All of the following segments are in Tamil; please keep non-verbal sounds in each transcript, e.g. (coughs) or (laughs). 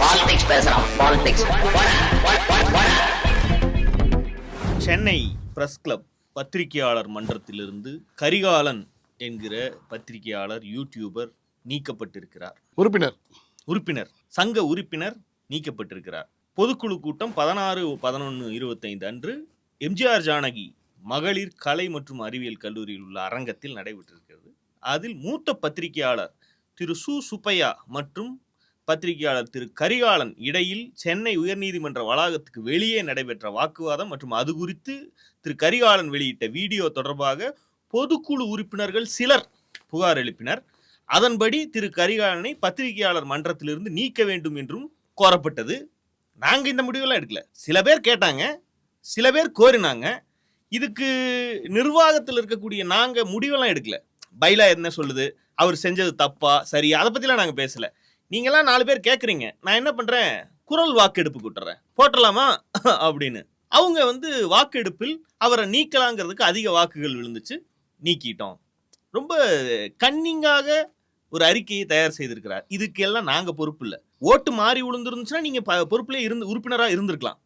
பாலிடிக்ஸ் பேசுறான் பாலிடிக்ஸ் சென்னை பிரஸ் கிளப் பத்திரிகையாளர் மன்றத்திலிருந்து கரிகாலன் என்கிற பத்திரிகையாளர் யூடியூபர் நீக்கப்பட்டிருக்கிறார். உறுப்பினர். உறுப்பினர். சங்க உறுப்பினர் நீக்கப்பட்டிருக்கிறார். பொதுக்குழு கூட்டம் பதினாறு பதினொன்று இருபத்தைந்து அன்று எம்ஜிஆர் ஜானகி மகளிர் கலை மற்றும் அறிவியல் கல்லூரியில் உள்ள அரங்கத்தில் நடைபெற்றிருக்கிறது. அதில் மூத்த பத்திரிகையாளர் திரு சு. சுப்பையா மற்றும் பத்திரிகையாளர் திரு கரிகாலன் இடையில் சென்னை உயர்நீதிமன்ற வளாகத்துக்கு வெளியே நடைபெற்ற வாக்குவாதம் மற்றும் அது குறித்து திரு கரிகாலன் வெளியிட்ட வீடியோ தொடர்பாக பொதுக்குழு உறுப்பினர்கள் சிலர் புகார் எழுப்பினர். அதன்படி திரு கரிகாலனை பத்திரிகையாளர் மன்றத்திலிருந்து நீக்க வேண்டும் என்றும் கோரப்பட்டது. நாங்கள் இந்த முடிவெல்லாம் எடுக்கல. சில பேர் கேட்டாங்க. சில பேர் கோரினாங்க. இதுக்கு நிர்வாகத்தில் இருக்கக்கூடிய நாங்கள் முடிவெல்லாம் எடுக்கல. பைலா என்ன சொல்லுது? அவர் செஞ்சது தப்பா? சரியா அதை பற்றிலாம் நாங்கள் பேசலை. நீங்கெல்லாம் நாலு பேர் கேக்குறீங்க. நான் என்ன பண்றேன்? குரல் வாக்கெடுப்பு கூட்டுறேன். போட்டலாமா? (laughs) அப்படின்னு. அவங்க வந்து வாக்கெடுப்பில் அவரை நீக்கலாங்கிறதுக்கு அதிக வாக்குகள் விழுந்துச்சு. நீக்கிட்டோம். ரொம்ப கன்னிங்காக ஒரு அறிக்கையை தயார் செய்திருக்கிறார். இதுக்கெல்லாம் நாங்க பொறுப்பு இல்ல. ஓட்டு மாறி விழுந்துருந்துச்சுன்னா நீங்க ப- பொறுப்புல இருந்து உறுப்பினரா இருந்திருக்கலாம்.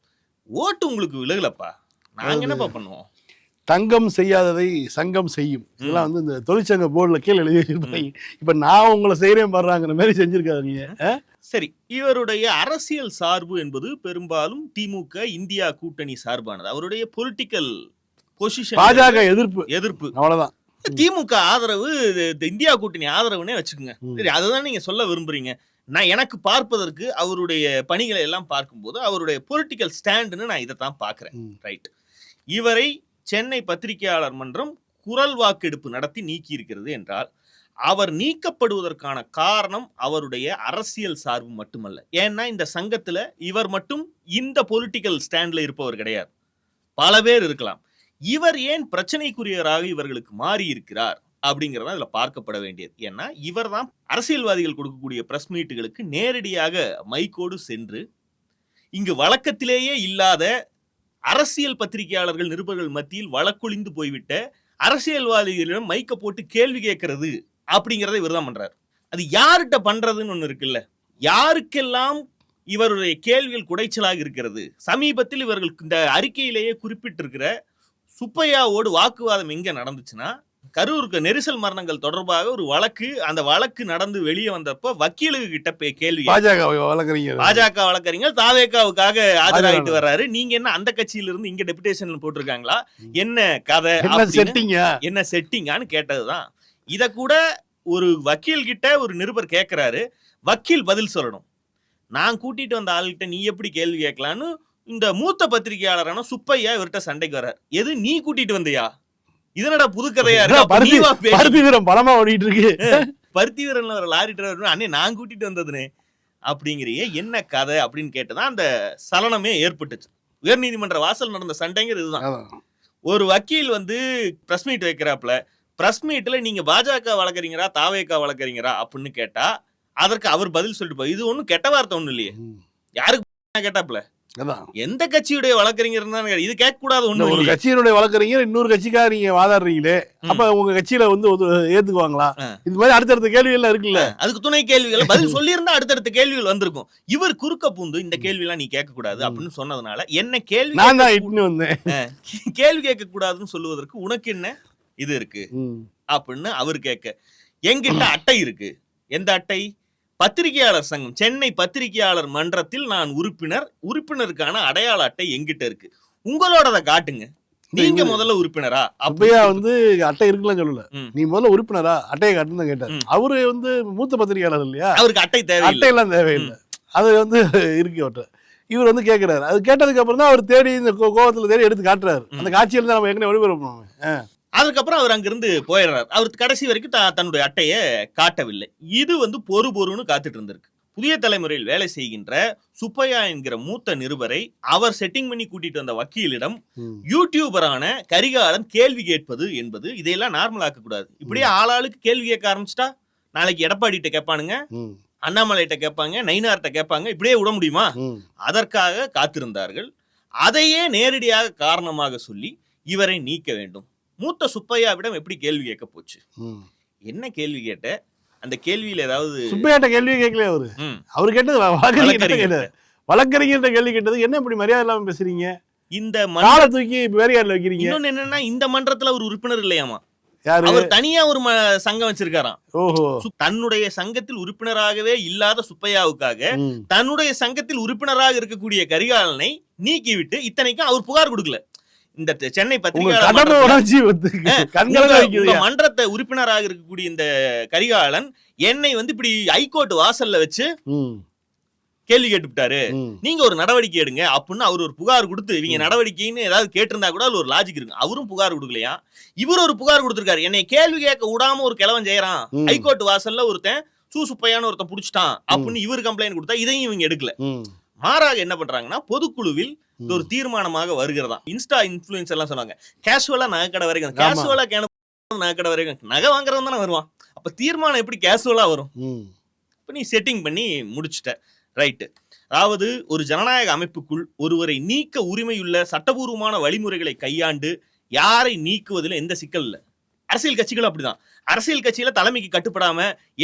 ஓட்டு உங்களுக்கு விலகலப்பா. நாங்க என்னப்பா பண்ணுவோம்? தங்கம் செய்யாததை சங்கம் செய்யும். இதெல்லாம் வந்து இந்த தொழிற்சங்க போர்டுல கீழே எழுதி வச்சிருப்பாங்க இப்ப நான் உங்களை செய்யறேன் பாடுறாங்கிற மாதிரி செஞ்சிருக்காங்க சரி இவருடைய அரசியல் சார்பு என்பது பெரும்பாலும் திமுக இந்தியா கூட்டணி சார்பானது. அவருடைய பொலிட்டிக்கல் பொசிஷன் பாஜக எதிர்ப்பு. எதிர்ப்பு. அவ்வளவுதான். திமுக ஆதரவு இது- இது இந்தியா கூட்டணி ஆதரவுனே வச்சுக்கோங்க. சரி அதுதான் நீங்க சொல்ல விரும்புறீங்க. நான் எனக்கு பார்ப்பதற்கு அவருடைய பணிகளை எல்லாம் பார்க்கும்போது அவருடைய பொலிட்டிக்கல் ஸ்டாண்டுன்னு நான் இதைத்தான் பார்க்கிறேன். ம். ரைட் இவரை சென்னை பத்திரிகையாளர் மன்றம் குரல் வாக்கெடுப்பு நடத்தி நீக்கி இருக்கிறது என்றால் அவர் நீக்கப்படுவதற்கான காரணம் அவருடைய அரசியல் சார்பு மட்டுமல்ல. ஏன்னா இந்த சங்கத்தில் இவர் மட்டும் இந்த பொலிட்டிக்கல் ஸ்டாண்டில் இருப்பவர் கிடையாது. பல பேர் இருக்கலாம். இவர் ஏன் பிரச்சனைக்குரியவராக இவர்களுக்கு மாறி இருக்கிறார் அப்படிங்கிறத இதில் பார்க்கப்பட வேண்டியது. ஏன்னா இவர் தான் அரசியல்வாதிகள் கொடுக்கக்கூடிய பிரஸ் மீட்டுகளுக்கு நேரடியாக மைக்கோடு சென்று இங்கு வழக்கத்திலேயே இல்லாத அரசியல் பத்திரிகையாளர்கள் நிருபர்கள் மத்தியில் வழக்கொழிந்து போய்விட்ட அரசியல்வாதிகளிடம் மைக்க போட்டு கேள்வி கேட்கறது அப்படிங்கிறத இவர் தான் பண்றாரு. அது யார்கிட்ட பண்றதுன்னு ஒன்று இருக்குல்ல. யாருக்கெல்லாம் இவருடைய கேள்விகள் குடைச்சலாக இருக்கிறது. சமீபத்தில் இவர்கள் இந்த அறிக்கையிலேயே குறிப்பிட்டிருக்கிற சுப்பையாவோடு வாக்குவாதம் எங்க நடந்துச்சுன்னா கரூருக்கு நெரிசல் மரணங்கள் தொடர்பாக ஒரு வழக்கு அந்த வழக்கு நடந்து வெளியே வந்தப்ப வக்கீலுக்கு கிட்ட கேள்வி பாஜக வழக்கறிஞர் பாஜக வழக்கறிஞர் தாவேக்காவுக்காக ஆஜராயிட்டு வர்றாரு. நீங்க என்ன அந்த கட்சியில இருந்து இங்க டெபுடேஷன்ல போட்டிருக்காங்களா? என்ன கதை என்ன அப்படின்னு செட்டிங்க என்ன செட்டிங்கான்னு கேட்டதுதான். இத கூட ஒரு வக்கீல் கிட்ட ஒரு நிருபர் கேக்குறாரு. வக்கீல் பதில் சொல்லணும். நான் கூட்டிட்டு வந்த ஆள்கிட்ட நீ எப்படி கேள்வி கேட்கலான்னு இந்த மூத்த பத்திரிகையாளரான சுப்பையா இவர்கிட்ட சண்டைக்கு வர்றார். எது நீ கூட்டிட்டு வந்தியா? இதனடா புது கதையா இருக்கு? பருத்தி வீரம் பலமா ஓடிட்டு இருக்கு பருத்தி வீரன்ல ஒரு லாரி டிரைவர் அண்ணே நான் கூட்டிட்டு வந்ததுனே. அப்படிங்கிறியே என்ன கதை அப்படின்னு கேட்டுதான் அந்த சலனமே ஏற்பட்டுச்சு. உயர்நீதிமன்ற வாசல் நடந்த சண்டைங்கிறது இதுதான். ஒரு வக்கீல் வந்து பிரஸ் மீட் வைக்கிறாப்ல பிரஸ் மீட்ல நீங்க பாஜக வழக்கறீங்களா தாவேக்கா வழக்கறீங்களா அப்படின்னு கேட்டா அதற்கு அவர் பதில் சொல்லிட்டு போய் இது ஒண்ணும் கெட்ட வார்த்தை ஒண்ணும் இல்லையே. யாருக்கு (laughs) கேட்டாப்ல எந்த கட்சியுடைய வழக்கறிஞர் தான் இது கேட்க கூடாது இந்த ஒண்ணும் ஒரு கட்சியினுடைய வழக்கறிஞர் இன்னொரு கட்சிக்காக நீங்க வாதாடுறீங்களே. அப்ப உங்க கட்சியில வந்து ஏத்துக்குவாங்களா. இது மாதிரி அடுத்தடுத்த கேள்வி எல்லாம் இருக்குல்ல அதுக்கு துணை கேள்விகள் பதில் (laughs) சொல்லியிருந்தா அடுத்தடுத்த கேள்விகள் வந்திருக்கும். இவர் குறுக்க பூந்து இந்த கேள்வி எல்லாம் நீ கேட்க கூடாது. அப்படின்னு சொன்னதுனால என்ன கேள்வி நான் தான் வந்தேன். கேள்வி கேட்க கூடாதுன்னு சொல்லுவதற்கு உனக்கு என்ன இது இருக்கு. அப்படின்னு அவர் கேட்க. என்கிட்ட அட்டை இருக்கு. எந்த அட்டை? பத்திரிகையாளர் சங்கம் சென்னை பத்திரிகையாளர் மன்றத்தில் நான் உறுப்பினர். உறுப்பினருக்கான அடையாள அட்டை என்கிட்ட இருக்கு. உங்களோடத காட்டுங்க. நீங்க முதல்ல உறுப்பினரா? அப்பையா வந்து அட்டை இருக்குன்னு சொல்லல. நீ முதல்ல உறுப்பினரா? அட்டையை காட்டுன்னு கேட்டார். அவரு வந்து மூத்த பத்திரிகையாளர் இல்லையா? அவருக்கு அட்டை தேவையில்லை. அட்டையெல்லாம் தேவையில்லை. அது வந்து இருக்கு அவர்கிட்ட. இவர் வந்து கேட்கிறாரு அது கேட்டதுக்கு அப்புறம் தான் அவர் தேடி இந்த கோ- கோவத்துல தேடி எடுத்து காட்டுறாரு. அந்த காட்சியில தான் நம்ம ஏற்கனவே ஒளிபரப்பணும். அதுக்கப்புறம் அவர் அங்கிருந்து போயிடுறாரு. அவர் கடைசி வரைக்கும் தன்னுடைய அட்டையை காட்டவில்லை. இது வந்து பொறு பொறுன்னு காத்துட்டு இருந்திருக்கு. புதிய தலைமுறையில் வேலை செய்கின்ற சுப்பையா என்கிற மூத்த நிருபரை அவர் செட்டிங் பண்ணி கூட்டிட்டு வந்த வக்கீலிடம். யூடியூபரான கரிகாலன் கேள்வி கேட்பது என்பது இதையெல்லாம் நார்மல் ஆக்க கூடாது இப்படியே ஆளாளுக்கு கேள்வி கேட்க ஆரம்பிச்சிட்டா நாளைக்கு எடப்பாடிட்ட கேட்பானுங்க. அண்ணாமலைகிட்ட கேட்பாங்க நயினார்ட்ட கேட்பாங்க இப்படியே விட முடியுமா. அதற்காக காத்திருந்தார்கள். அதையே நேரடியாக காரணமாக சொல்லி இவரை நீக்க வேண்டும். மூத்த சுப்பையாவிடம் எப்படி கேள்வி கேட்க போச்சு. என்ன கேள்வி கேட்ட? அந்த கேள்வியில ஏதாவது சுப்பையாட்ட கேள்வி கேட்கல அவரு? அவர் கேட்டது வழக்கறிஞர் கேள்வி கேட்டது என்ன இப்படி மரியாதை இல்லாம பேசுறீங்க? இந்த காலை தூக்கி வேறையாடுல வைக்கிறீங்க? இன்னொன்னு என்னன்னா இந்த மன்றத்துல ஒரு உறுப்பினர் இல்லையாமா? அவர் தனியா ஒரு சங்கம் வச்சிருக்காராம். தன்னுடைய சங்கத்தில் உறுப்பினராகவே இல்லாத சுப்பையாவுக்காக. தன்னுடைய சங்கத்தில் உறுப்பினராக இருக்கக்கூடிய கரிகாலனை நீக்கிவிட்டு இத்தனைக்கும் அவர் புகார் கொடுக்கல. இந்த சென்னை பத்திரிகையாளர் மன்றத்தை உறுப்பினராக இருக்கக்கூடிய இந்த கரிகாலன் என்னை வந்து இப்படி ஹைகோர்ட் வாசல்ல வச்சு கேள்வி கேட்டுவிட்டாரு. நீங்க ஒரு நடவடிக்கை எடுங்க அப்படின்னு அவர் ஒரு புகார் கொடுத்து இவங்க நடவடிக்கைன்னு ஏதாவது கேட்டிருந்தா கூட அதுல ஒரு லாஜிக் இருக்கு. அவரும் புகார் கொடுக்கலையா? இவர் ஒரு புகார் கொடுத்திருக்காரு. என்னை கேள்வி கேட்க விடாம ஒரு கிழவன் செய்யறான். ஹைகோர்ட் வாசல்ல ஒருத்தன் சூசுப்பையான ஒருத்தன் புடிச்சிட்டான் அப்படின்னு இவர் கம்ப்ளைண்ட் கொடுத்தா இதையும் இவங்க எடுக்கல. மாறாக என்ன பண்றாங்கன்னா பொதுக்குழுவில் ஒரு தீர்மானமாக வருகிறதா? இன்ஸ்டா இன்ஃபுளுன்ஸ் எல்லாம் சொன்னாங்க. கேஷுவலா நகை கடை வரைக்கும். கேஷுவலா நகை கடை வரைக்கும் நகை வாங்குறவன் தானே வருவான். அப்ப தீர்மானம் எப்படி கேஷுவலா வரும். இப்போ நீ செட்டிங் பண்ணி முடிச்சிட்ட. ரைட்டு அதாவது ஒரு ஜனநாயக அமைப்புக்குள் ஒருவரை நீக்க உரிமையுள்ள சட்டபூர்வமான வழிமுறைகளை கையாண்டு யாரை நீக்குவதில் எந்த சிக்கல் இல்லை. அரசியல் கட்சிகள் அப்படிதான். அரசியல் கட்சியில தலைமைக்கு கட்டுப்படாம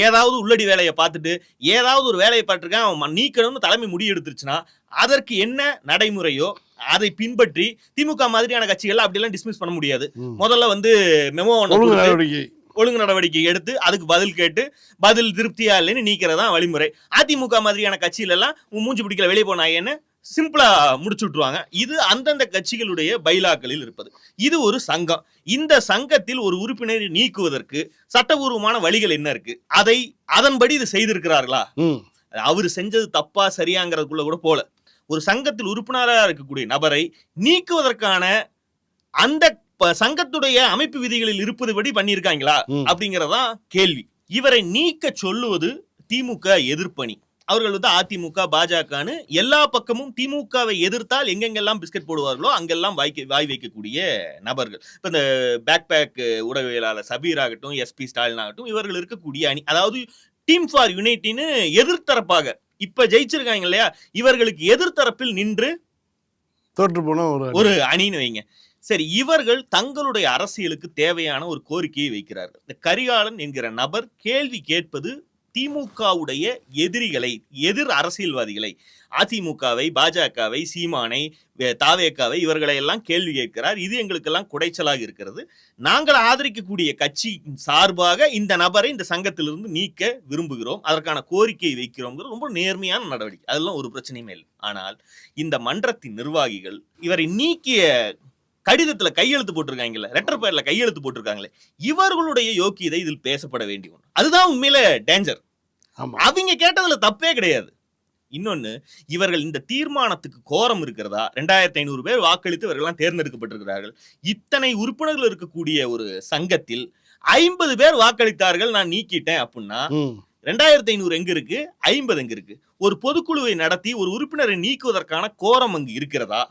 ஏதாவது உள்ளடி வேலையை பார்த்துட்டு ஏதாவது ஒரு வேலையை பார்த்துருக்கேன் அவன் நீக்கணும்னு தலைமை முடிவு எடுத்துருச்சுன்னா அதற்கு என்ன நடைமுறையோ அதை பின்பற்றி திமுக மாதிரியான கட்சிகள் அப்படியெல்லாம் டிஸ்மிஸ் பண்ண முடியாது. முதல்ல வந்து மெமோ ஒழுங்கு நடவடிக்கை. ஒழுங்கு நடவடிக்கை எடுத்து அதுக்கு பதில் கேட்டு பதில் திருப்தியா இல்லைன்னு நீக்கிறதா வழிமுறை. அதிமுக மாதிரியான கட்சியில எல்லாம் மூஞ்சி பிடிக்கல வெளியே போனாயேன்னு சிம்பிளா முடிச்சு விட்டுருவாங்க. இது அந்தந்த கட்சிகளுடைய பைலாக்களில் இருப்பது. இது ஒரு சங்கம். இந்த சங்கத்தில் ஒரு உறுப்பினரை நீக்குவதற்கு சட்டபூர்வமான வழிகள் என்ன இருக்கு? அதை அதன்படி இது செய்திருக்கிறார்களா. அவர் செஞ்சது தப்பா சரியாங்கிறதுக்குள்ள கூட போல. ஒரு சங்கத்தில் உறுப்பினராக இருக்கக்கூடிய நபரை நீக்குவதற்கான அந்த சங்கத்துடைய அமைப்பு விதிகளில் இருப்பதுபடி பண்ணியிருக்காங்களா. அப்படிங்கறதான் கேள்வி. இவரை நீக்க சொல்லுவது திமுக எதிர்ப்பணி. அவர்கள் வந்து அதிமுக பாஜகன்னு எல்லா பக்கமும் திமுகவை எதிர்த்தால் எங்கெங்கெல்லாம் பிஸ்கட் போடுவார்களோ அங்கெல்லாம் வாய்க்க வாய் வைக்கக்கூடிய நபர்கள். இப்ப இந்த பேக் பேக் ஊடகவியலாளர் சபீர் ஆகட்டும் எஸ்பி ஸ்டாலின் ஆகட்டும் இவர்கள் இருக்கக்கூடிய அணி அதாவது டீம் ஃபார் யுனைட்டின்னு எதிர்த்தரப்பாக இப்ப ஜெயிச்சிருக்காங்க இல்லையா? இவர்களுக்கு எதிர்த்தரப்பில் நின்று தோற்று போன ஒரு ஒரு அணின்னு வைங்க. சரி இவர்கள் தங்களுடைய அரசியலுக்கு தேவையான ஒரு கோரிக்கையை வைக்கிறார்கள். இந்த கரிகாலன் என்கிற நபர் கேள்வி கேட்பது திமுகவுடைய எதிரிகளை எதிர் அரசியல்வாதிகளை அதிமுகவை பாஜகவை சீமானை தாவேக்காவை இவர்களை எல்லாம் கேள்வி கேட்கிறார். இது எங்களுக்கெல்லாம் குடைச்சலாக இருக்கிறது. நாங்கள் ஆதரிக்கக்கூடிய கட்சி சார்பாக இந்த நபரை இந்த சங்கத்திலிருந்து நீக்க விரும்புகிறோம். அதற்கான கோரிக்கையை வைக்கிறோங்கிறது ரொம்ப நேர்மையான நடவடிக்கை. அதெல்லாம் ஒரு பிரச்சனையுமே இல்லை. ஆனால் இந்த மன்றத்தின் நிர்வாகிகள் இவரை நீக்கிய கடிதத்துல கையெழுத்து போட்டிருக்காங்கல்ல லெட்டர் பேர்ல கையெழுத்து போட்டிருக்காங்களே இவர்களுடைய யோக்கியதை இதில் பேசப்பட வேண்டிய ஒன்று அதுதான் உண்மையில டேஞ்சர் அவங்க கேட்டதுல தப்பே கிடையாது. இன்னொன்னு இவர்கள் இந்த தீர்மானத்துக்கு கோரம் இருக்கிறதா? ரெண்டாயிரத்தி ஐநூறு பேர் வாக்களித்து இவர்கள்லாம் தேர்ந்தெடுக்கப்பட்டிருக்கிறார்கள். இத்தனை உறுப்பினர்கள் இருக்கக்கூடிய ஒரு சங்கத்தில் ஐம்பது பேர் வாக்களித்தார்கள் நான் நீக்கிட்டேன் அப்படின்னா. ரெண்டாயிரத்தி ஐநூறு எங்க இருக்கு? ஐம்பது எங்க இருக்கு? ஒரு பொதுக்குழுவை நடத்தி ஒரு உறுப்பினரை நீக்குவதற்கான கோரம் அங்கு இருக்கிறதா?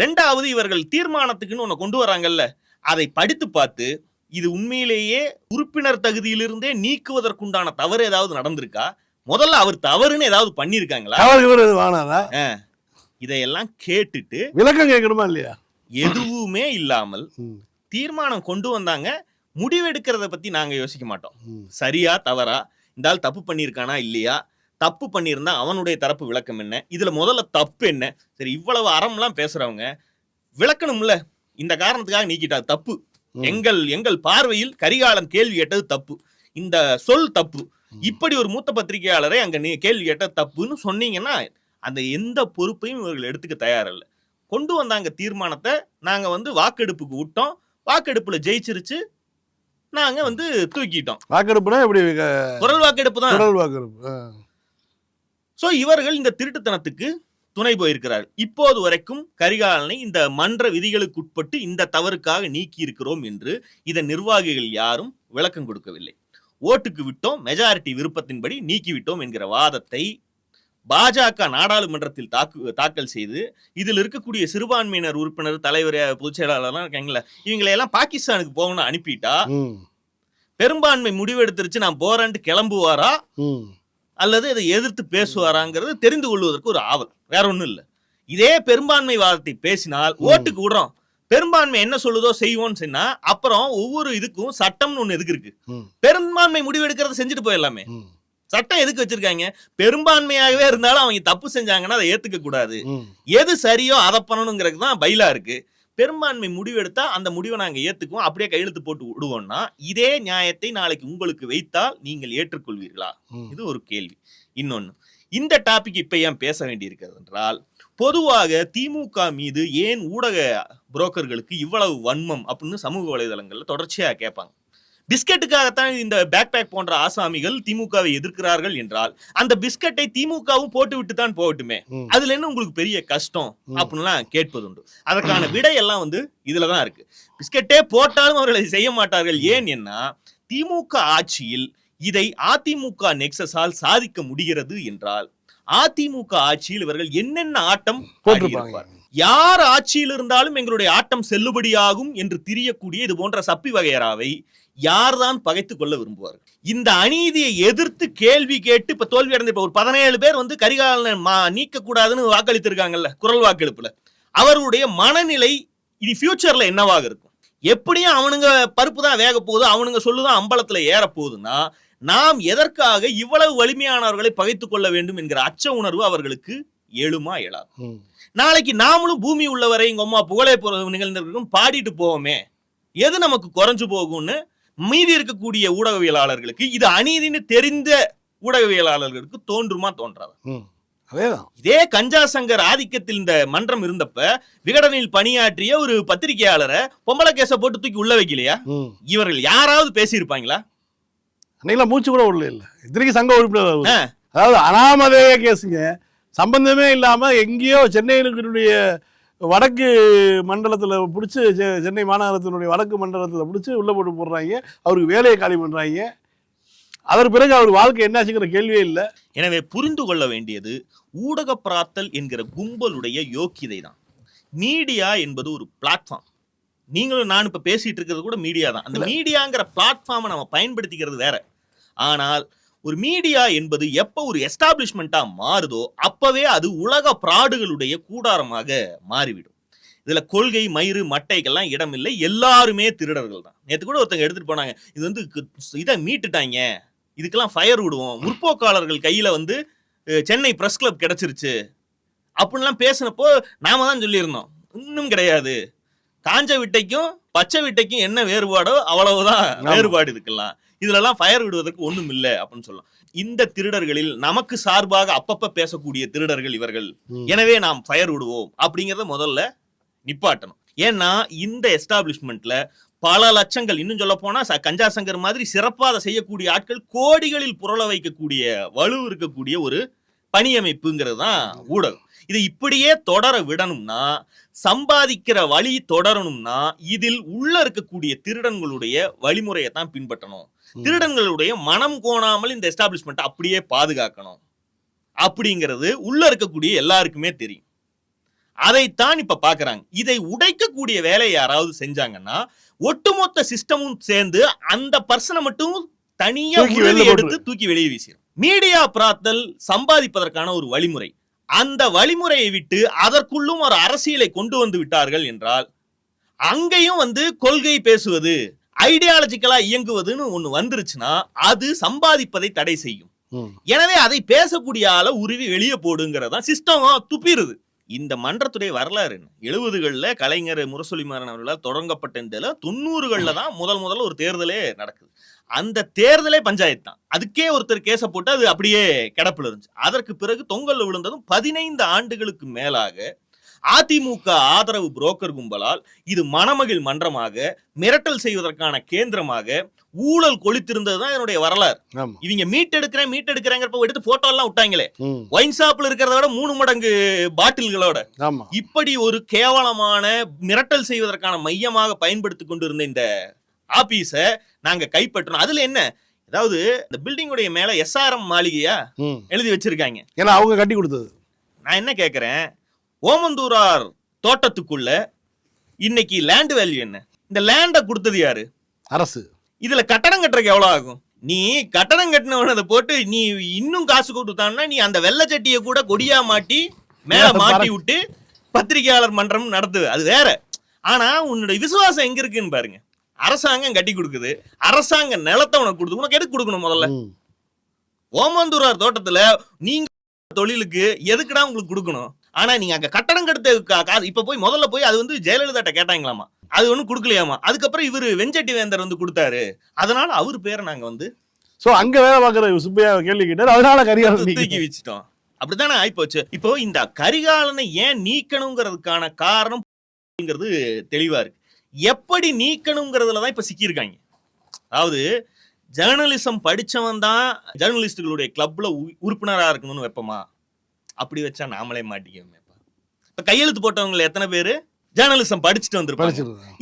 ரெண்டாவது இவர்கள் தீர்மானத்துக்குன்னு ஒண்ணு கொண்டு வராங்கல்ல அதை படித்து பார்த்து இது உண்மையிலேயே உறுப்பினர் தகுதியிலிருந்தே நீக்குவதற்குண்டான தவறு ஏதாவது நடந்திருக்கா? முதல்ல அவர் தவறுன்னு ஏதாவது பண்ணிருக்காங்களா இதையெல்லாம் கேட்டுட்டு விளக்கம் கேட்கணுமா இல்லையா? எதுவுமே இல்லாமல். தீர்மானம் கொண்டு வந்தாங்க. முடிவெடுக்கிறத பத்தி நாங்க யோசிக்க மாட்டோம். சரியா தவறா? இந்த ஆள் தப்பு பண்ணியிருக்கானா இல்லையா? தப்பு பண்ணியிருந்தா அவனுடைய தரப்பு விளக்கம் என்ன? இதுல முதல்ல தப்பு என்ன? சரி இவ்வளவு அறம்லாம் பேசுறவங்க விளக்கணும்ல? இந்த காரணத்துக்காக நீக்கிட்டா தப்பு. எங்கள் எங்கள் பார்வையில் கரிகாலன் கேள்வி கேட்டது தப்பு. இந்த சொல் தப்பு. இப்படி ஒரு மூத்த பத்திரிகையாளரை அங்க நீ கேள்வி கேட்டது தப்புன்னு சொன்னீங்கன்னா அந்த எந்த பொறுப்பையும் இவர்கள் எடுத்துக்க தயாரில்லை. கொண்டு வந்தாங்க தீர்மானத்தை நாங்க வந்து வாக்கெடுப்புக்கு விட்டோம். வாக்கெடுப்புல ஜெயிச்சிருச்சு. நாங்க வந்து தூக்கிட்டோம். வாக்கெடுப்புனா இப்படி க- குரல் வாக்கெடுப்பு தான். குரல் வாக்கெடுப்பு சோ இவர்கள் இந்த திருட்டுத்தனத்துக்கு துணை போயிருக்கிறார் இப்போது வரைக்கும் கரிகாலனை இந்த மன்ற விதிகளுக்கு உட்பட்டு இந்த தவறுக்காக நீக்கி இருக்கிறோம் என்று இதன் நிர்வாகிகள் யாரும் விளக்கம் கொடுக்கவில்லை ஓட்டுக்கு விட்டோம் மெஜாரிட்டி விருப்பத்தின்படி நீக்கி விட்டோம் என்கிற வாதத்தை பாஜக நாடாளுமன்றத்தில் தாக்கு தாக்கல் செய்து இதில் இருக்கக்கூடிய சிறுபான்மையினர் உறுப்பினர் தலைவர் பொதுச் செயலாளர்லாம் இருக்காங்களே இவங்களை எல்லாம் பாகிஸ்தானுக்கு போகணும்னு அனுப்பிட்டா. பெரும்பான்மை முடிவெடுத்துருச்சு நான் போறேன்ட்டு கிளம்புவாரா. அல்லது இதை எதிர்த்து பேசுவாராங்கிறது தெரிந்து கொள்வதற்கு ஒரு ஆவல். வேற ஒண்ணும் இல்ல. இதே பெரும்பான்மை வாதத்தை பேசினால் ஓட்டுக்கு விடுறோம். பெரும்பான்மை என்ன சொல்லுதோ செய்வோம்னு சொன்னா அப்புறம் ஒவ்வொரு இதுக்கும் சட்டம்னு ஒண்ணு எதுக்கு இருக்கு. பெரும்பான்மை முடிவெடுக்கிறத செஞ்சுட்டு போயிடலாமே. சட்டம் எதுக்கு வச்சிருக்காங்க? பெரும்பான்மையாகவே இருந்தாலும் அவங்க தப்பு செஞ்சாங்கன்னா அதை ஏத்துக்க கூடாது. எது சரியோ அதை பண்ணணுங்கிறது தான் பைலா இருக்கு. பெரும்பான்மை முடிவெடுத்தா அந்த முடிவை நாங்க ஏத்துக்குவோம். அப்படியே கையெழுத்து போட்டு விடுவோம்னா இதே நியாயத்தை நாளைக்கு உங்களுக்கு வைத்தால் நீங்கள் ஏற்றுக்கொள்வீர்களா. இது ஒரு கேள்வி. இன்னொன்னு இந்த டாபிக் இப்ப ஏன் பேச வேண்டியிருக்கிறது என்றால் பொதுவாக திமுக மீது ஏன் ஊடக புரோக்கர்களுக்கு இவ்வளவு வன்மம் அப்படின்னு சமூக வலைதளங்கள்ல தொடர்ச்சியா கேட்பாங்க. பிஸ்கெட்டுக்காகத்தான் இந்த பேக் பேக் போன்ற ஆசாமிகள் திமுகவை எதிர்க்கிறார்கள் என்றால் அந்த பிஸ்கட்டை திமுகவும் போட்டு விட்டு தான் போகட்டுமே. அதுல என்ன உங்களுக்கு பெரிய கஷ்டம். அப்படின்லாம் கேட்பதுண்டு அதற்கான விடை எல்லாம் வந்து இதுலதான் இருக்கு பிஸ்கட்டே போட்டாலும் அவர்கள் செய்ய மாட்டார்கள் ஏன் என்ன திமுக ஆட்சியில் இதை அதிமுக நெக்சஸால் சாதிக்க முடிகிறது என்றால் அதிமுக ஆட்சியில் இவர்கள் என்னென்ன ஆட்டம் போட்டிருப்பாங்க. யார் ஆட்சியில் இருந்தாலும் எங்களுடைய ஆட்டம் செல்லுபடியாகும் என்று திரியக்கூடிய இது போன்ற சப்பி வகையராவை யார்தான் பகைத்துக் கொள்ள விரும்புவார்கள் இந்த அநீதியை எதிர்த்து கேள்வி கேட்டு இப்ப தோல்வி அடைந்த இப்ப ஒரு பதினேழு பேர் வந்து கரிகாலனை மா- நீக்க கூடாதுன்னு வாக்களித்திருக்காங்கல்ல குரல் வாக்கெடுப்புல. அவர்களுடைய மனநிலை இனி ஃபியூச்சர்ல என்னவாக இருக்கும்? எப்படியும் அவனுங்க பருப்பு தான் வேக போகுது அவனுங்க சொல்லுதான் அம்பலத்துல ஏற போகுதுன்னா நாம் எதற்காக இவ்வளவு வலிமையானவர்களை பகைத்துக் கொள்ள வேண்டும் என்கிற அச்ச உணர்வு அவர்களுக்கு எழுமா எழாது. நாளைக்கு நாமளும் பூமி உள்ளவரை எங்க அம்மா புகழை நிகழ்ந்திருக்கும் பாடிட்டு போவோமே. எது நமக்கு குறைஞ்சு போகும்னு மீதி இருக்கக்கூடிய ஊடகவியலாளர்களுக்கு இது அநீதின்னு தெரிந்த ஊடகவியலாளர்களுக்கு தோன்றுமா தோன்றாது. இதே கஞ்சா சங்கர் ஆதிக்கத்தில் இந்த மன்றம் இருந்தப்ப விகடனில் பணியாற்றிய ஒரு பத்திரிகையாளரை பொம்பளை கேஸ போட்டு தூக்கி உள்ள வைக்கலையா. இவர்கள் யாராவது பேசியிருப்பாங்களா? அன்னைக்கெல்லாம் மூச்சு கூட உள்ள இல்ல. இத்தனைக்கு சங்க உறுப்பினர். அதாவது அனாமதேய கேஸுங்க. சம்பந்தமே இல்லாம எங்கேயோ சென்னையினுடைய வடக்கு மண்டலத்துல பிடிச்சி சென்னை மாநகரத்தினுடைய வடக்கு மண்டலத்துல பிடிச்சி உள்ள போட்டு போடுறாங்க. அவருக்கு வேலையை காலி பண்றாங்க. அதற்கு பிறகு அவர் வாழ்க்கை என்னாச்சுங்கிற கேள்வியே இல்லை. எனவே புரிந்து கொள்ள வேண்டியது ஊடக பிராத்தல் என்கிற கும்பலுடைய யோக்கியதை தான். மீடியா என்பது ஒரு பிளாட்ஃபார்ம் நீங்களும் நான் இப்ப பேசிட்டு இருக்கிறது கூட மீடியா தான். அந்த மீடியாங்கிற பிளாட்ஃபார்மை நம்ம பயன்படுத்திக்கிறது வேற. ஆனால் ஒரு மீடியா என்பது எப்ப ஒரு எஸ்டாப்ளிஷ்மெண்ட்டா மாறுதோ அப்பவே அது உலக பிராடுகளுடைய கூடாரமாக மாறிவிடும். இதுல கொள்கை மயிறு மட்டைக்கெல்லாம் இடம் இல்லை எல்லாருமே திருடர்கள் தான். நேத்து கூட ஒருத்தங்க எடுத்துட்டு போனாங்க. இது வந்து இதை மீட்டுட்டாங்க. இதுக்கெல்லாம் ஃபயர் விடுவோம். முற்போக்காளர்கள் கையில வந்து சென்னை பிரஸ் கிளப் கிடைச்சிருச்சு. அப்படின்லாம் பேசினப்போ நாம தான் சொல்லியிருந்தோம். இன்னும் கிடையாது. காஞ்ச விட்டைக்கும் பச்சை விட்டைக்கும் என்ன வேறுபாடோ அவ்வளவுதான். வேறுபாடு இதுக்கெல்லாம். இதுலலாம் ஃபயர் விடுவதற்கு ஒண்ணும் இல்லை அப்படின்னு சொல்லலாம். இந்த திருடர்களில் நமக்கு சார்பாக அப்பப்ப பேசக்கூடிய திருடர்கள் இவர்கள். எனவே நாம் ஃபயர் விடுவோம் அப்படிங்கறத முதல்ல நிப்பாட்டணும். ஏன்னா இந்த எஸ்டாப்ளிஷ்மெண்ட்ல பல லட்சங்கள் இன்னும் சொல்ல போனா கஞ்சா சங்கர் மாதிரி சிறப்பா அதை செய்யக்கூடிய ஆட்கள் கோடிகளில் புரள வைக்கக்கூடிய வலு இருக்கக்கூடிய ஒரு பணியமைப்புங்கிறது தான் ஊடகம். இதை இப்படியே தொடர விடணும்னா சம்பாதிக்கிற வழி தொடரணும்னா இதில் உள்ள இருக்கக்கூடிய திருடன்களுடைய வழிமுறையை தான் பின்பற்றணும். திருடன்களுடைய மனம் கோணாமல் இந்த எஸ்டாப்ளிஷ்மெண்ட் அப்படியே பாதுகாக்கணும். அப்படிங்கிறது உள்ள இருக்கக்கூடிய எல்லாருக்குமே தெரியும். அதைத்தான் இப்ப பாக்குறாங்க. இதை உடைக்கக்கூடிய வேலையை யாராவது செஞ்சாங்கன்னா ஒட்டுமொத்த சிஸ்டமும் சேர்ந்து அந்த பர்சனை மட்டும் தனியா எடுத்து தூக்கி வெளியே வீசிடும் மீடியா பிராத்தல் சம்பாதிப்பதற்கான ஒரு வழிமுறை. அந்த வழிமுறையை விட்டு அதற்குள்ளும் ஒரு அரசியலை கொண்டு வந்து விட்டார்கள் என்றால் அங்கேயும் வந்து கொள்கை பேசுவது ஐடியாலஜிக்கலா இயங்குவதுன்னு ஒண்ணு வந்துருச்சுன்னா அது சம்பாதிப்பதை தடை செய்யும். எனவே அதை பேசக்கூடிய ஆளை உருவி வெளியே போடுங்கிறதா சிஸ்டம் துப்பிடுது இந்த மன்றத்துடைய வரலாறு எழுபதுகள்ல கலைஞர் முரசொலி மாறன் அவர்களால் தொடங்கப்பட்ட இந்த தொண்ணூறுகள்ல தான் முதல் முதல்ல ஒரு தேர்தலே நடக்குது. அந்த தேர்தலே பஞ்சாயத்து தான். அதுக்கே ஒருத்தர் கேஸ போட்டு அது அப்படியே கிடப்புல இருந்துச்சு. அதற்கு பிறகு தொங்கல்ல விழுந்ததும் பதினைந்து ஆண்டுகளுக்கு மேலாக அதிமுக ஆதரவு புரோக்கர் கும்பலால் இது மணமகிழ் மன்றமாக மிரட்டல் செய்வதற்கான கேந்திரமாக ஊழல் கொளித்திருந்தது தான் என்னுடைய வரலாறு. இவங்க மீட்டெடுக்கிறேன் மீட்டெடுக்கிறேங்கிறப்ப எடுத்து போட்டோ எல்லாம் விட்டாங்களே. ஒயின் ஷாப்ல இருக்கிறத விட மூணு மடங்கு பாட்டில்களோட. இப்படி ஒரு கேவலமான மிரட்டல் செய்வதற்கான மையமாக பயன்படுத்தி கொண்டிருந்த இந்த ஆபீஸ நாங்க கைப்பற்றணும். அதுல என்ன? அதாவது இந்த பில்டிங்குடைய மேல எஸ்ஆர்எம் மாளிகையா. எழுதி வச்சிருக்காங்க. ஏன்னா அவங்க கட்டி கொடுத்தது. நான் என்ன கேக்குறேன்? ஓமந்தூரார் தோட்டத்துக்குள்ள இன்னைக்கு லேண்ட் வேல்யூ என்ன? இந்த லேண்டை கொடுத்தது யாரு? அரசு. இதுல கட்டடம் கட்டுறதுக்கு எவ்வளவு ஆகும்? நீ கட்டடம் கட்டினவனதை போட்டு நீ இன்னும் காசு கொடுத்தான்னா நீ அந்த வெள்ளை சட்டியை கூட கொடியா மாட்டி மேல மாட்டி விட்டு பத்திரிகையாளர் மன்றம் நடத்துது. அது வேற. ஆனா உன்னுடைய விசுவாசம் எங்க இருக்குன்னு பாருங்க. அரசாங்கம் கட்டி கொடுக்குது. அரசாங்க நிலத்தை உனக்கு கொடுத்து உனக்கு எதுக்கு கொடுக்கணும் முதல்ல. ஓமந்தூரார் தோட்டத்துல நீங்க தொழிலுக்கு எதுக்குடா உங்களுக்கு கொடுக்கணும்? ஆனா நீங்க அங்க கட்டடம் கடுத்த கா- கா- இப்ப போய் முதல்ல போய் அது வந்து ஜெயலலிதாட்ட கேட்டாங்களாமா? அது ஒண்ணும் கொடுக்கலையாமா? அதுக்கப்புறம் இவரு வெஞ்சட்டி வேந்தர் வந்து கொடுத்தாரு. அதனால அவர் பேரை நாங்க வந்து சோ அங்க வேலை பாக்குற சுப்பையா கேள்வி கேட்டார் அதனால கரிகாலன் தூக்கி. வச்சுட்டோம். அப்படித்தானே ஆயிப்போச்சு? இப்போ இந்த கரிகாலனை ஏன் நீக்கணுங்கிறதுக்கான காரணம் தெளிவா இருக்கு. எப்படி நீக்கணுங்கிறதுல தான் இப்ப சிக்கியிருக்காங்க. அதாவது ஜேர்னலிசம் படிச்சவன் தான் ஜேர்னலிஸ்டுகளுடைய கிளப்ல உறுப்பினரா இருக்கணும்னு வைப்போமா? அப்படி வச்சா நாமளே மாட்டிக்குவோமே இப்ப கையெழுத்து போட்டவங்க எத்தனை பேரு? ஜேர்னலிசம் படிச்சுட்டு வந்திருப்பாங்க.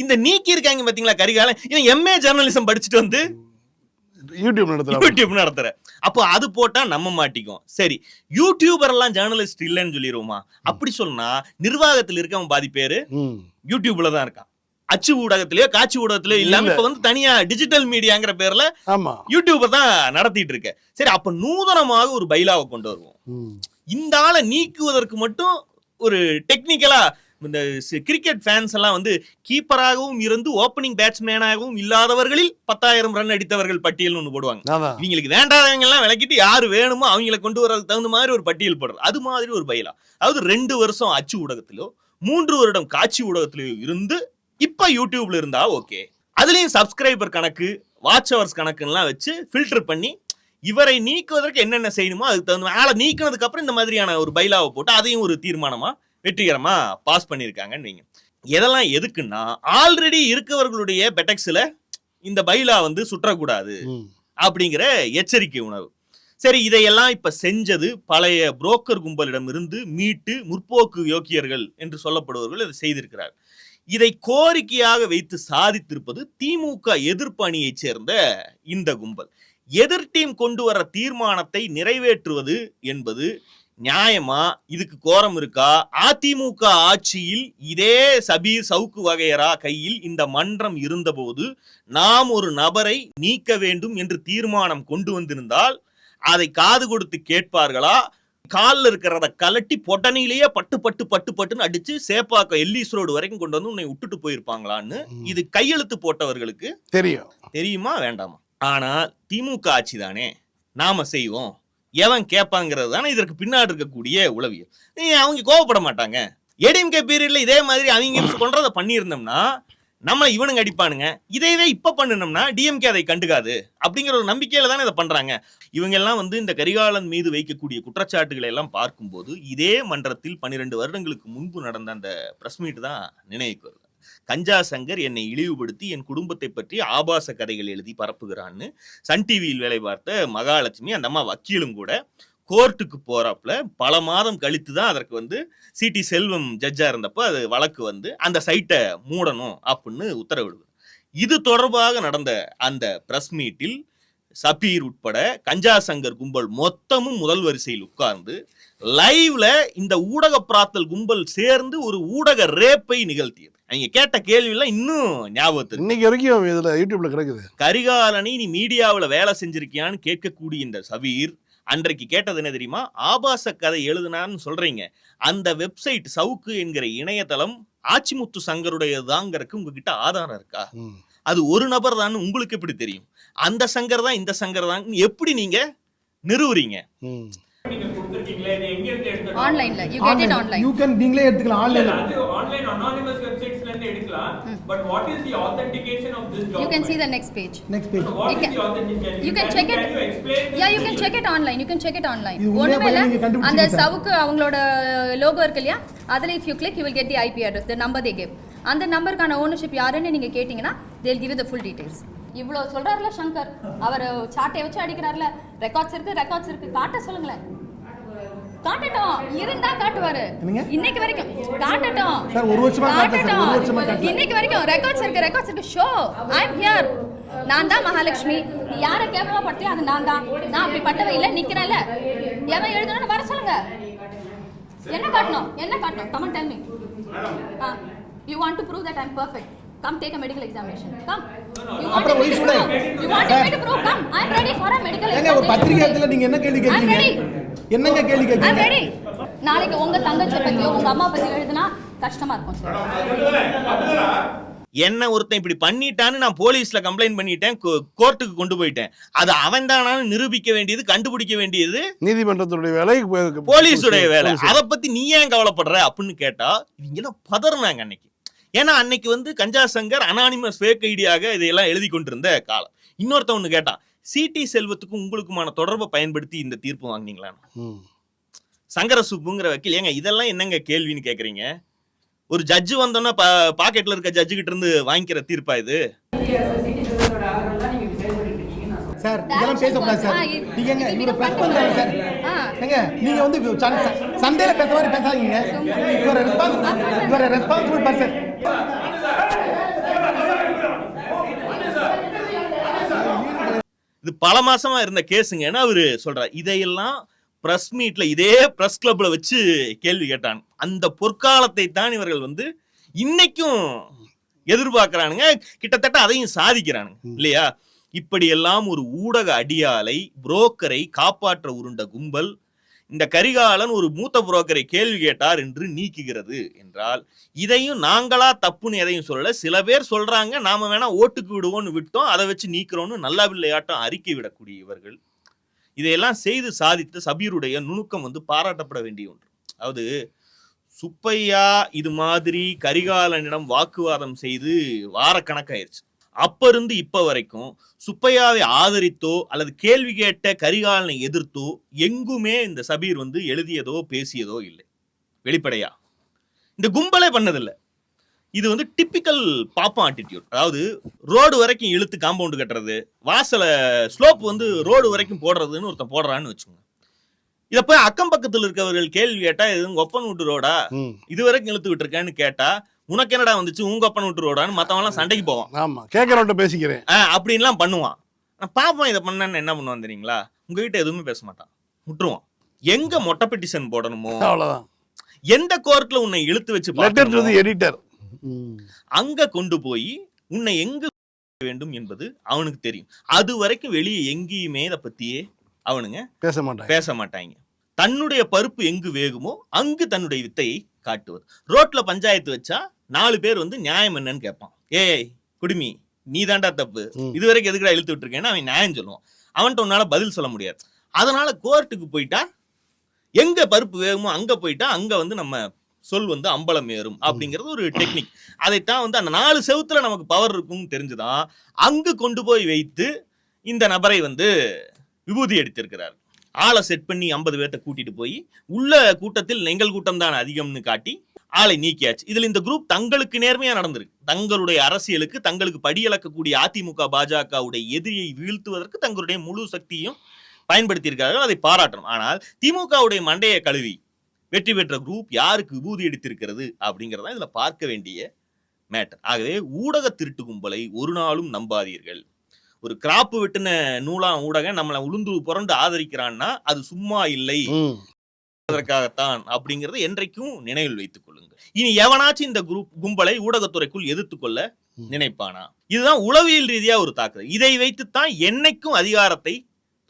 இந்த நீக்கி இருக்காங்க பாத்தீங்களா கரிகாலன்? இவன் எம்ஏ ஜேர்னலிசம் படிச்சுட்டு வந்து யூடியூப் நடத்துறாங்க யூடியூப் நடத்துற அப்போ அது போட்டா நம்ம மாட்டிக்கும் சரி யூடியூபர் எல்லாம் ஜேர்னலிஸ்ட் இல்லைன்னு சொல்லிடுவோமா அப்படி சொன்னா நிர்வாகத்தில் இருக்கவன் பாதி பேரு. யூடியூப்ல தான் இருக்கான். அச்சு ஊடகத்திலயோ காட்சி ஊடகத்திலயோ இல்லாம இல்ல. இப்ப வந்து தனியா டிஜிட்டல் மீடியாங்கிற பேர்ல யூடியூப தான் நடத்திட்டு இருக்க சரி அப்ப நூதனமாக ஒரு பைலாவை கொண்டு வருவோம். இந்த ஆளை நீக்குவதற்கு மட்டும் ஒரு டெக்னிக்கலா இந்த கிரிக்கெட் ஃபேன்ஸ் எல்லாம் வந்து கீப்பராகவும் இருந்து ஓப்பனிங் பேட்ஸ்மேனாகவும் இல்லாதவர்களில் பத்தாயிரம் ரன் அடித்தவர்கள் பட்டியல்னு ஒன்று போடுவாங்க. இவங்களுக்கு வேண்டாதவங்க எல்லாம் விளக்கிட்டு யாரு வேணுமோ அவங்கள கொண்டு வரதுக்கு தகுந்த மாதிரி ஒரு பட்டியல் போடுறது. அது மாதிரி ஒரு பயிலா அதாவது ரெண்டு வருஷம் அச்சு ஊடகத்திலோ மூன்று வருடம் காட்சி ஊடகத்திலோ இருந்து இப்ப யூடியூப்ல இருந்தா ஓகே. அதுலயும் சப்ஸ்கிரைபர் கணக்கு வாட்ச் ஹவர்ஸ் கணக்குலாம் வச்சு ஃபில்டர் பண்ணி இவரை நீக்குவதற்கு என்னென்ன செய்யணுமோ அதுக்கு தகுந்த ஆளை நீக்கினதுக்கு அப்புறம் இந்த மாதிரியான ஒரு பைலாவை போட்டு அதையும் ஒரு தீர்மானமா வெற்றிகரமா பாஸ் பண்ணியிருக்காங்கன்னு வைங்க. எதெல்லாம் எதுக்குன்னா ஆல்ரெடி இருக்கவர்களுடைய பெட்டக்ஸ்ல இந்த பைலா வந்து சுற்றக்கூடாது. அப்படிங்கிற எச்சரிக்கை உணவு சரி இதையெல்லாம் இப்ப செஞ்சது பழைய புரோக்கர் கும்பலிடம் இருந்து மீட்டு முற்போக்கு யோக்கியர்கள் என்று சொல்லப்படுபவர்கள் இதை செய்திருக்கிறார் இதை கோரிக்கையாக வைத்து சாதித்திருப்பது திமுக எதிர்ப்பு அணியைச் சேர்ந்த இந்த கும்பல். எதிர் டீம் கொண்டு வர தீர்மானத்தை நிறைவேற்றுவது என்பது நியாயமா? இதுக்கு கோரம் இருக்கா? அதிமுக ஆட்சியில் இதே சபீர் சவுக்கு வகையரா கையில் இந்த மன்றம் இருந்தபோது நாம் ஒரு நபரை நீக்க வேண்டும் என்று தீர்மானம் கொண்டு வந்திருந்தால் அதை காது கொடுத்து கேட்பார்களா? காலில் இருக்கிறத கலட்டி பொட்டனிலேயே பட்டு பட்டு பட்டு பட்டுன்னு அடிச்சு சேப்பாக்கம் எல்லிஸ் ரோடு வரைக்கும் கொண்டு வந்து உன்னை விட்டுட்டு போயிருப்பாங்களான்னு. இது கையெழுத்து போட்டவர்களுக்கு தெரியும். தெரியுமா? வேண்டாமா? ஆனா திமுக ஆட்சி தானே. நாம செய்வோம். எவன் கேட்பாங்கிறது தானே இதற்கு பின்னாடி இருக்கக்கூடிய உளவியல். அவங்க கோவப்பட மாட்டாங்க? ஏடிஎம்கே பீரியட்ல இதே மாதிரி அவங்க (coughs) கொன்றதை பண்ணியிருந்தோம்னா நம்ம இவனுங்க அடிப்பானுங்க. இதையவே இப்போ பண்ணினோம்னா டிஎம்கே அதை கண்டுக்காது. அப்படிங்கிற ஒரு நம்பிக்கையில தானே இதை பண்றாங்க. இவங்க எல்லாம் வந்து இந்த கரிகாலன் மீது வைக்கக்கூடிய குற்றச்சாட்டுகளை எல்லாம் பார்க்கும்போது இதே மன்றத்தில் பன்னிரெண்டு வருடங்களுக்கு முன்பு நடந்த அந்த பிரஸ் மீட் தான் நினைவுக்கு வருது. கஞ்சா சங்கர் என்னை இழிவுபடுத்தி என் குடும்பத்தை பற்றி ஆபாச கதைகள் எழுதி பரப்புகிறான்னு சன் டிவியில் வேலை பார்த்த மகாலட்சுமி அந்த அம்மா வக்கீலும் கூட கோர்ட்டுக்கு போறாப்புல பல மாதம் கழித்து தான் அதற்கு வந்து சிடி செல்வம் ஜட்ஜா இருந்தப்போ அது வழக்கு வந்து அந்த சைட்டை மூடணும் அப்படின்னு உத்தரவிடுது. இது தொடர்பாக நடந்த அந்த பிரஸ் மீட்டில் சபீர் உட்பட கஞ்சா சங்கர் கும்பல் மொத்தமும் முதல் வரிசையில் உட்கார்ந்து லைவ்ல இந்த ஊடக பிராத்தல் கும்பல் சேர்ந்து ஒரு ஊடக ரேப்பை நிகழ்த்தியது. அவங்க கேட்ட கேள்வி எல்லாம் இன்னும் இருக்கு. இன்னைக்கு வரைக்கும் இதுல யூடியூப்ல கிடக்குது. கரிகாலனை நீ மீடியாவுல வேலை செஞ்சிருக்கியான்னு கேட்கக்கூடிய இந்த சபீர் அன்றைக்கு கேட்டது என்ன தெரியுமா? ஆபாச கதை எழுதுனான்னு சொல்றீங்க. அந்த வெப்சைட் சவுக்கு என்கிற இணையதளம் ஆச்சிமுத்து சங்கருடையதாங்கிறதுக்கு உங்ககிட்ட ஆதாரம் இருக்கா. அது ஒரு நபர் தான் உங்களுக்கு எப்படி தெரியும்? அந்த சங்கர் தான் இந்த சங்கர் தான் எப்படி நீங்க நிறுவுறீங்க? ஆன்லைன்ல you get it online you can நீங்களே எடுத்துக்கலாம். ஆன்லைன்ல அது ஆன்லைன் அனானிமஸ் வெப்சைட்ஸ்ல இருந்து எடுக்கலாம். But what is the authentication you can see the next page next page What You is can- you can check it. Can you yeah you can check it online you can check it online ஒண்ணுமே இல்ல அந்த. சவுக்கு அவங்களோட லோகோ இருக்கு இல்லையா அதுல if you click you will get the IP address the number they gave அந்த நம்பருக்கான ஓனர்ஷிப் யாருன்னு நீங்க கேட்டீங்கன்னா they'll give you the full details இவ்வளோ சொல்றாருல சங்கர் அவர் சாட்டை வச்சு அடிக்கிறாருல ரெக்கார்ட்ஸ் இருக்கு ரெக்கார்ட்ஸ் இருக்கு காட்ட சொல்லுங்களேன் காட்டட்டும். இருந்தா காட்டுவாரு? இன்னைக்கு வரைக்கும் காட்டட்டும். சார், ஒரு வருஷமா காட்டல சார், ஒரு வருஷமா காட்டல. இன்னைக்கு வரைக்கும் ரெக்கார்ட்ஸ் இருக்கு ரெக்கார்ட்ஸ் இருக்கு. ஷோ ஐ அம் ஹியர் நான் தான் மகாலட்சுமி. நீ யாரை கேவலமா படுத்தியோ அது நான் தான். நான் அப்படி பட்டவை இல்ல நிக்கிறேன்ல. எவன் எழுதணும்னு வர சொல்லுங்க. என்ன காட்டணும்? என்ன காட்டணும்? Come on tell me you want to prove that I am perfect come take a medical examination. Come. You want me to prove you want me to prove come. I am ready for a medical ஏங்க ஒரு பத்திரிகை examination. இடத்துல நீங்க என்ன கேள்வி I'm கேட்கீங்க ready. என்னங்க கேள்வி ready. நாளைக்கு உங்க தங்கச்சியை பத்தியோ உங்க அம்மா பத்தியோ எழுதுனா கஷ்டமா இருக்கும் சார். என்ன ஒருத்தன் இப்படி பண்ணிட்டான்னு நான் போலீஸ்ல கம்ப்ளைண்ட் பண்ணிட்டேன் கோ- கோர்ட்டுக்கு கொண்டு போயிட்டேன். அது அவன் தானான்னு நிரூபிக்க வேண்டியது கண்டுபிடிக்க வேண்டியது. நீதிமன்றத்துடைய வேலை போலீஸுடைய வேலை. அதை பத்தி நீ ஏன் கவலைப்படுற அப்படின்னு கேட்டா இவங்க எல்லாம் பதறினாங்க அன்னைக்கு. ஏன்னா அன்னைக்கு வந்து கஞ்சா சங்கர் அனானிமஸ் ஃபேக் ஐடியாக இதையெல்லாம் எழுதி கொண்டிருந்த காலம். இன்னொருத்தன் ஒண்ணு கேட்டான் சிடி செல்வத்துக்கும் உங்களுக்குமான தொடர்பை பயன்படுத்தி இந்த தீர்ப்பு வாங்குனீங்களான்னு ம். சங்கர சுப்புங்கிற வக்கீல் ஏங்க இதெல்லாம் என்னங்க கேள்வின்னு கேக்குறீங்க? ஒரு ஜட்ஜு வந்தோன்னா பா பாக்கெட்ல இருக்க ஜட்ஜு கிட்ட இருந்து வாங்கிக்கிற தீர்ப்பா இது? சார் இதெல்லாம் பேசக்கூடாது சார். நீங்க எங்க இவரை பிரஸ் பண்றாங்க சார். ஆ. ஏங்க நீங்க வந்து சண்டையில பேச மாதிரி பேசாதீங்க. இவர ரெஸ்பான்சிபிள் இவர ரெஸ்பான்சிபிள் பர்சன் இது பல மாசமா இருந்த கேஸுங்கன்னு அவரு சொல்றாரு இதையெல்லாம் பிரஸ் மீட்ல இதே பிரஸ் கிளப்ல வச்சு கேள்வி கேட்டான் அந்த பொற்காலத்தை தான் இவர்கள் வந்து இன்னைக்கும் எதிர்பார்க்கறானுங்க. கிட்டத்தட்ட அதையும் சாதிக்கிறானுங்க. இல்லையா? இப்படியெல்லாம் ஒரு ஊடக அடியாலை புரோக்கரை காப்பாற்ற உருண்ட கும்பல் இந்த கரிகாலன் ஒரு மூத்த புரோக்கரை கேள்வி கேட்டார் என்று நீக்குகிறது என்றால் இதையும் நாங்களா தப்புன்னு எதையும் சொல்லல. சில பேர் சொல்றாங்க நாம வேணா ஓட்டுக்கு விடுவோம்னு விட்டோம் அதை வச்சு நீக்கிறோம்னு நல்லா வில்லையாட்டம் அறிக்கை விடக்கூடிய இவர்கள் இதையெல்லாம் செய்து சாதித்த சபீருடைய நுணுக்கம் வந்து பாராட்டப்பட வேண்டிய ஒன்று. அதாவது சுப்பையா இது மாதிரி கரிகாலனிடம் வாக்குவாதம் செய்து வாரக்கணக்காயிருச்சு. அப்ப இருந்து இப்ப வரைக்கும் சுப்பையாவை ஆதரித்தோ அல்லது கேள்வி கேட்ட கரிகாலனை எதிர்த்தோ எங்குமே இந்த சபீர் வந்து எழுதியதோ பேசியதோ இல்லை. வெளிப்படையா? இந்த கும்பலே பண்ணதில்லை. இது வந்து டிப்பிக்கல் பாப்பா ஆட்டிடியூட் அதாவது ரோடு வரைக்கும் இழுத்து காம்பவுண்டு கட்டுறது வாசலை ஸ்லோப் வந்து ரோடு வரைக்கும் போடுறதுன்னு ஒருத்தன் போடுறான்னு வச்சுக்கோங்க. இதை போய் அக்கம் பக்கத்தில் இருக்கவர்கள் கேள்வி கேட்டா இது உங்க ஒப்பன் விட்டு ரோடா. இது வரைக்கும் இழுத்து விட்டுருக்கேன்னு கேட்டா உனக்கு என்னடா வந்துச்சு? உங்க ஒப்பன் விட்டு ரோடான்னு மத்தவன்லாம் சண்டைக்கு போவான். ஆமா கேட்கறவன்ட்ட பேசிக்கிறேன். அப்படின்லாம் பண்ணுவான். நான் பாப்போம் இதை பண்ணேன்னு என்ன பண்ணுவான் தெரியுங்களா? உங்ககிட்ட எதுவுமே பேச மாட்டான். விட்டுருவான். எங்க மொட்டை பெட்டிஷன் போடணுமோ? அவ்வளவுதான். எந்த கோர்ட்ல உன்னை இழுத்து வச்சு எடிட்டர் அங்க கொண்டு போய் உன்னை எங்க வேண்டும் என்பது அவனுக்கு தெரியும். அது வரைக்கும் வெளியே எங்கேயுமே இதை பத்தியே அவனுங்க பேச மாட்டாங்க. பேச மாட்டாங்க. தன்னுடைய பருப்பு எங்கு வேகுமோ அங்கு தன்னுடைய வித்தையை காட்டுவது. ரோட்ல பஞ்சாயத்து வச்சா நாலு பேர் வந்து நியாயம் என்னன்னு கேட்பான். ஏய் குடுமி நீ தாண்டா தப்பு. இது வரைக்கும் எதுக்குடா இழுத்து விட்டுருக்கேன்னு அவன் நியாயம் சொல்லுவான். அவன்கிட்ட உன்னால பதில் சொல்ல முடியாது. அதனால கோர்ட்டுக்கு போயிட்டா எங்க பருப்பு வேகுமோ அங்க போயிட்டா அங்க வந்து நம்ம சொல் வந்து அம்பலம் ஏறும் அப்படிங்கிறது ஒரு டெக்னிக் அதைத்தான் வந்து அந்த நாலு செவுத்துல நமக்கு பவர் இருக்கும்னு தெரிஞ்சுதான் அங்கு கொண்டு போய் வைத்து இந்த நபரை வந்து விபூதி அடித்திருக்கிறார். ஆளை செட் பண்ணி ஐம்பது பேர்த்த கூட்டிட்டு போய் உள்ள கூட்டத்தில் எங்கள் கூட்டம் தான் அதிகம்னு காட்டி ஆளை நீக்கியாச்சு. இதுல இந்த குரூப் தங்களுக்கு நேர்மையா நடந்திருக்கு. தங்களுடைய அரசியலுக்கு தங்களுக்கு படியளக்கக்கூடிய அதிமுக பாஜகவுடைய எதிரியை வீழ்த்துவதற்கு தங்களுடைய முழு சக்தியும் பயன்படுத்தியிருக்கார்கள் அதை பாராட்டணும். ஆனால் திமுகவுடைய மண்டையை கழுவி வெற்றி பெற்ற குரூப் யாருக்கு விபூதி எடுத்திருக்கிறது அப்படிங்கிறதா இதுல பார்க்க வேண்டிய மேட்டர் ஆகவே ஊடக திருட்டு கும்பலை ஒரு நாளும் நம்பாதீர்கள். ஒரு கிராப்பு வெட்டின நூலாம் ஊடகம் நம்மளை உளுந்து புரண்டு ஆதரிக்கிறான்னா அது சும்மா இல்லை. அதற்காகத்தான் அப்படிங்கறத என்றைக்கும் நினைவில் வைத்துக் கொள்ளுங்கள். இனி எவனாச்சும் இந்த குரூப் கும்பலை ஊடகத்துறைக்குள் எதிர்த்து கொள்ள ம். நினைப்பானா? இதுதான் உளவியல் ரீதியா ஒரு தாக்குதல். இதை வைத்துத்தான் என்னைக்கும் அதிகாரத்தை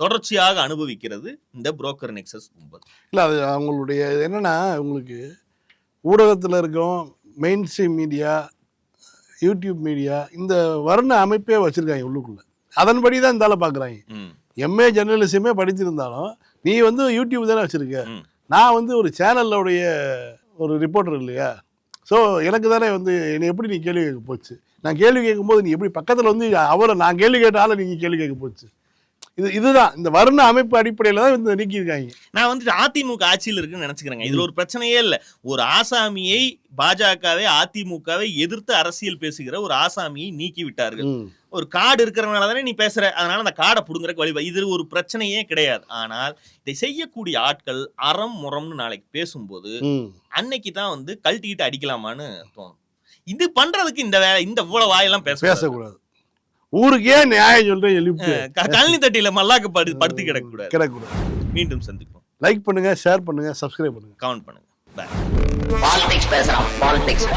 தொடர்ச்சியாக அனுபவிக்கிறது இந்த புரோக்கர் நெக்ஸஸ் கும்பல். இல்ல அது அவங்களுடைய என்னன்னா உங்களுக்கு ஊடகத்துல இருக்கும் mainstream media YouTube media இந்த வர்ண அமைப்பே வச்சிருக்காங்க உள்ளுக்குள்ள. அதன்படி தான் இந்த ஆளை பார்க்குறாங்க எம்ஏ ஜெர்னலிசமே படிச்சிருந்தாலும் நீ வந்து யூடியூப் தானே வச்சிருக்க. நான் வந்து ஒரு சேனல்லுடைய ஒரு ரிப்போர்ட்டர் இல்லையா? ஸோ எனக்கு தானே வந்து என்னை எப்படி நீ கேள்வி கேட்க போச்சு? நான் கேள்வி கேட்கும்போது நீ எப்படி பக்கத்தில் வந்து அவரை நான் கேள்வி கேட்டாலும் நீங்கள் கேள்வி கேட்க போச்சு? இது இதுதான். இந்த வர்ண அமைப்பு அடிப்படையில் தான் இந்த நீக்கியிருக்காங்க. நான் வந்து அதிமுக ஆட்சியில் இருக்குன்னு நினைச்சுக்கிறேங்க. இதுல ஒரு பிரச்சனையே இல்ல. ஒரு ஆசாமியை பாஜகவை அதிமுகவை எதிர்த்து அரசியல் பேசுகிற ஒரு ஆசாமியை நீக்கி விட்டார்கள். ஒரு கார்டு இருக்கிறவனால தானே நீ பேசுற. அதனால அந்த கார்டை புடுங்குறக்கு வழி இது ஒரு பிரச்சனையே கிடையாது. ஆனால் இதை செய்யக்கூடிய ஆட்கள் அறம் முறம்னு நாளைக்கு பேசும்போது. அன்னைக்கு தான் வந்து கழட்டிக்கிட்டு அடிக்கலாமான்னு தோணும். இது பண்றதுக்கு இந்த வே இந்த இவ்வளவு வாயெல்லாம் பேச பேசக்கூடாது. ஊருக்கே நியாயம் சொல்றேன் எழுப்பு கழனி தட்டியில மல்லாக்க படு படுத்து கிடக்கக்கூடாது. கிடக்கூடாது மீண்டும் சந்திப்போம். லைக் பண்ணுங்க ஷேர் பண்ணுங்க சப்ஸ்கிரைப் பண்ணுங்க. கவுண்ட் பண்ணுங்க. பாலிடிக்ஸ் பேசுறான். பாலிடிக்ஸ்